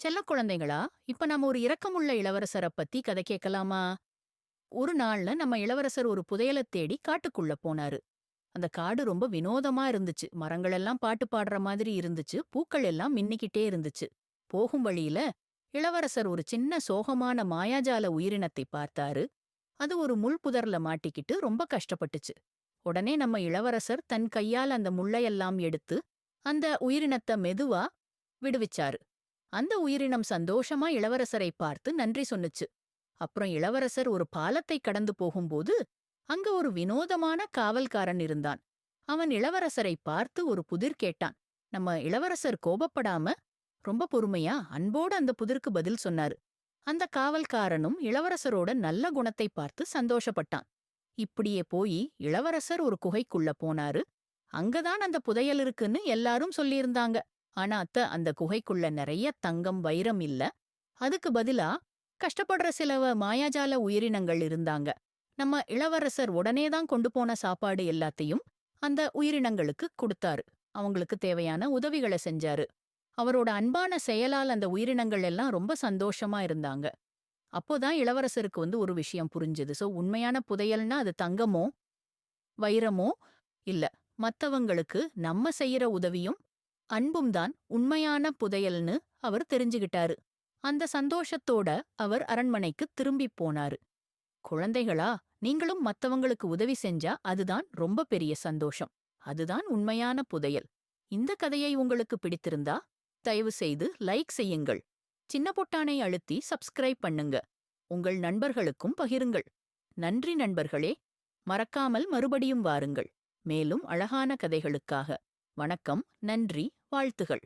செல்லக் குழந்தைகளா? இப்ப நாம ஒரு இரக்கமுள்ள இளவரசரை பத்தி கதை கேட்கலாமா? ஒரு நாள்ல நம்ம இளவரசர் ஒரு புதையலை தேடி காட்டுக்குள்ள போனாரு. அந்த காடு ரொம்ப வினோதமா இருந்துச்சு. மரங்கள் எல்லாம் பாட்டு பாடுற மாதிரி இருந்துச்சு. பூக்கள் எல்லாம் மின்னிக்கிட்டே இருந்துச்சு. போகும் வழியில இளவரசர் ஒரு சின்ன சோகமான மாயாஜால உயிரினத்தை பார்த்தாரு. அது ஒரு முள் புதர்ல மாட்டிக்கிட்டு ரொம்ப கஷ்டப்பட்டுச்சு. உடனே நம்ம இளவரசர் தன் கையால் அந்த முள்ளையெல்லாம் எடுத்து அந்த உயிரினத்தை மெதுவா விடுவிச்சாரு. அந்த உயிரினம் சந்தோஷமா இளவரசரை பார்த்து நன்றி சொன்னுச்சு. அப்புறம் இளவரசர் ஒரு பாலத்தை கடந்து போகும்போது அங்க ஒரு வினோதமான காவல்காரன் இருந்தான். அவன் இளவரசரை பார்த்து ஒரு புதிர் கேட்டான். நம்ம இளவரசர் கோபப்படாம ரொம்ப பொறுமையா அன்போடு அந்த புதிருக்கு பதில் சொன்னாரு. அந்த காவல்காரனும் இளவரசரோட நல்ல குணத்தை பார்த்து சந்தோஷப்பட்டான். இப்படியே போய் இளவரசர் ஒரு குகைக்குள்ள போனாரு. அங்கதான் அந்த புதையல் இருக்குன்னு எல்லாரும் சொல்லியிருந்தாங்க. ஆனா அத்த அந்த குகைக்குள்ள நிறைய தங்கம் வைரம் இல்ல. அதுக்கு பதிலா கஷ்டப்படுற சிலவ மாயாஜால உயிரினங்கள் இருந்தாங்க. நம்ம இளவரசர் உடனே தான் கொண்டு போன சாப்பாடு எல்லாத்தையும் அந்த உயிரினங்களுக்கு கொடுத்தாரு. அவங்களுக்கு தேவையான உதவிகளை செஞ்சாரு. அவரோட அன்பான செயலால் அந்த உயிரினங்கள் எல்லாம் ரொம்ப சந்தோஷமா இருந்தாங்க. அப்போதான் இளவரசருக்கு வந்து ஒரு விஷயம் புரிஞ்சுது. சோ உண்மையான புதையல்னா அது தங்கமோ வைரமோ இல்ல மத்தவங்களுக்கு நம்ம செய்யற உதவியும் அன்பும் தான் உண்மையான புதையல்னு அவர் தெரிஞ்சுகிட்டாரு. அந்த சந்தோஷத்தோட அவர் அரண்மனைக்கு திரும்பிப் போனாரு. குழந்தைகளா நீங்களும் மத்தவங்களுக்கு உதவி செஞ்சா அதுதான் ரொம்ப பெரிய சந்தோஷம். அதுதான் உண்மையான புதையல். இந்த கதையை உங்களுக்கு பிடித்திருந்தா தயவு செய்து லைக் செய்யுங்கள். சின்ன பொட்டானை அழுத்தி சப்ஸ்கிரைப் பண்ணுங்க. உங்கள் நண்பர்களுக்கும் பகிருங்கள். நன்றி நண்பர்களே. மறக்காமல் மறுபடியும் வாருங்கள். மேலும் அழகான கதைகளுக்காக. வணக்கம் நன்றி வாழ்த்துகள்.